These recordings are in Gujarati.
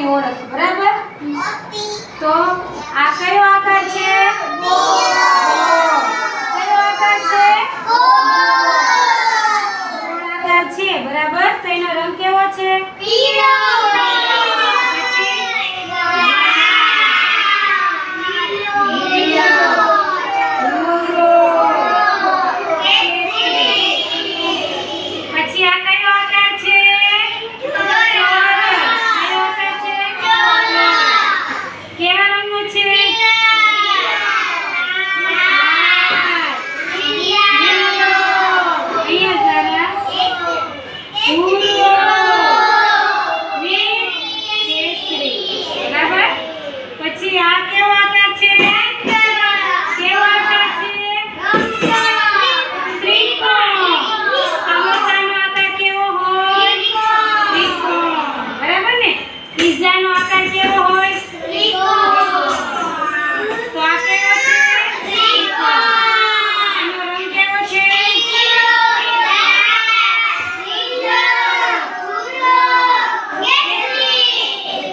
આકારની ઓળખ, બરાબર? તો આ કયો આકાર છે? આકાર છે? બરાબર? તો એનો રંગ કેવો છે? પછી પછી આ કયો આકાર છે ચોરસ. કયો આકાર છે કેવા રંગનો છે લાલ. લીલો. અહીંયા સારા ભૂરો. ને કેસરી. બરાબર પછી આ કેવો આકાર છે કેવો આકાર છે ત્રિકોણ સમોસાનો આકાર કેવો હોય ત્રિકોણ બરાબર ને પિઝાનો આકાર કેવો હોય તો આ કેવો છે એનો રંગ કેવો છે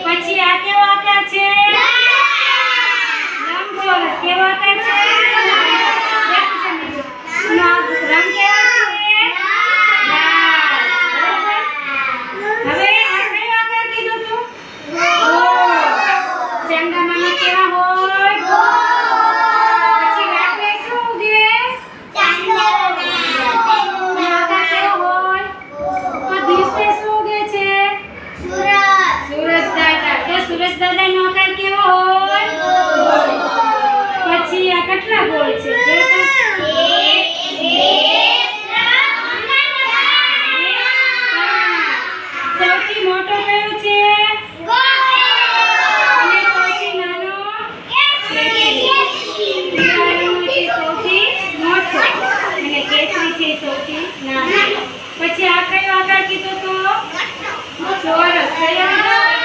પછી આ કેવો આકાર છે લંબચોરસ કેવો આકાર છે એનો રંગ કેવો છે લાલ બરાબર હવે આ કયો આકાર કીધું તું ગોળ ચાંદામામાં કેવા હોય પછી રાત્રે શું ઉગે એનો આકાર કેવો હોય તો દિવસે શું ઉગે છે સૂરજ દાદા તો આકાર કેવો હોય? પછી આ કેટલા ગોળ છે? સૌથી મોટો કયો છે? સૌથી મોટો. અને કેસરી છે સૌથી નાનો. પછી આ કયો આકાર કીધો તો? ચોરસ. કયો